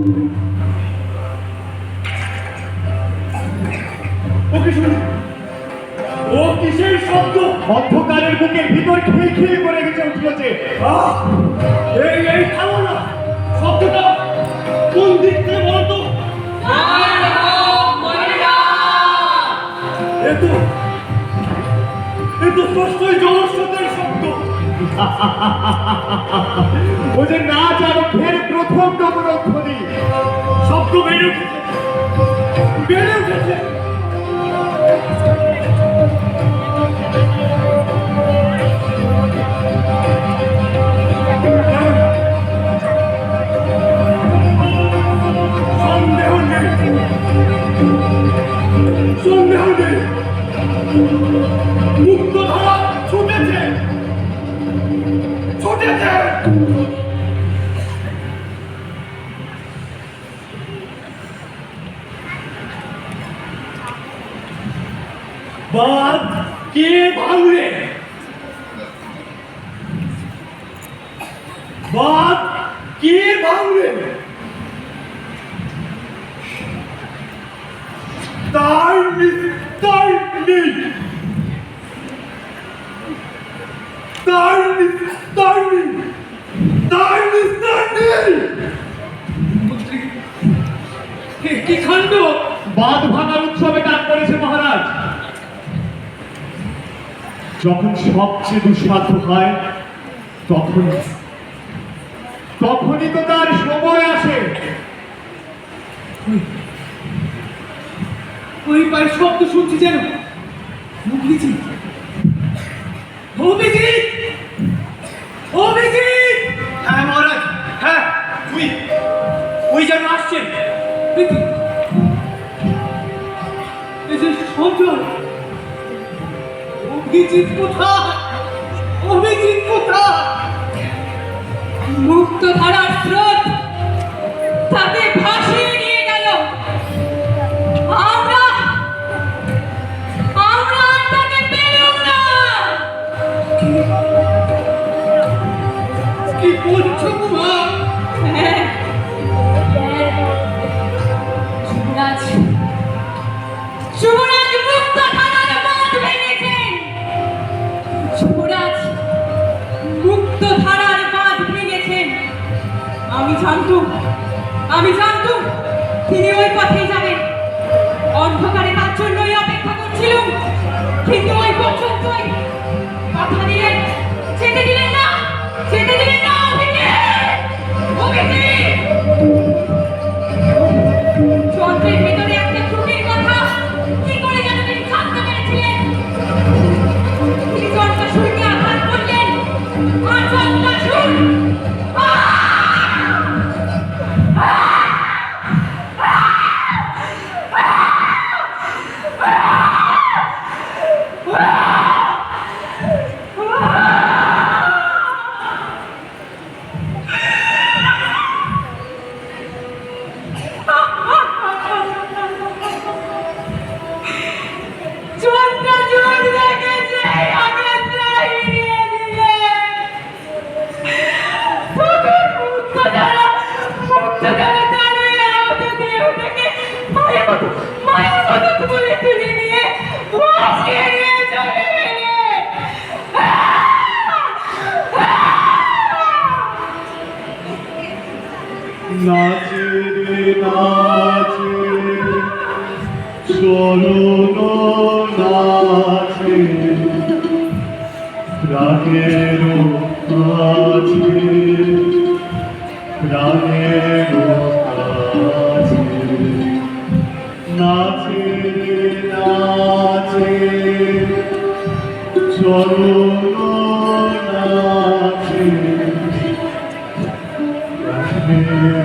ও কিসের শব্দ অন্ধকারের বুকের ভিতর খিলখিল করে গেছে উঠেছে এই এই থামো না। শব্দটা কোন দিক থেকে বলতো এ তো স্পষ্টই জলস্রোতের শব্দ। ও যে নাচ আর ফের প্রথম 또 매력해 매력해 묵도하라 বাদ কে ভাঙলে বাদ কে ভাঙলে তার নিস্তার নেই। তার নিস্তার নেই। তার নিস্তার নেই। কি কাণ্ড বাঁধ ভাঙার উৎসবে ডাক করেছে মহারাজ। যখন সবচেয়ে দুঃসাধ্য হয় তখন তখনই তো তার সময় আসে। ওই পায়ের শব্দ শুনছি যেন। অভিজিৎ অভিজিৎ অভিজিৎ হ্যাঁ মহারাজ। হ্যাঁ তুই। ওই যেন আসছেন। এই যে শব্দ অভিজিৎ কোথায়? অভিজিৎ কোথায়? মুক্ত ধারার স্রোত। আমি জানতুম তিনি ওই পথেই যাবেন। অন্ধকারে তার জন্যই অপেক্ষা করছিলাম। কিন্তু ওই পর্যন্তই কথা দিলেন। যেতে দিলেন না, যেতে দিলেন না নাচে নাচে চরণ নাচে কাছে প্রাণের কাছে নাচে রে নাচে চরণ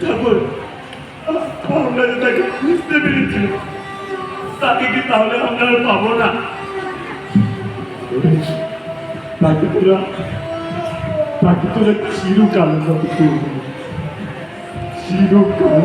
তারপর আমরা যে তাকে বুঝতে পেরেছি তাকে কি তাহলে আমরা পাবো না? বাকিপুরা বাকিপুরা চিরকাল বাকিপুর চিরকাল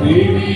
তুমি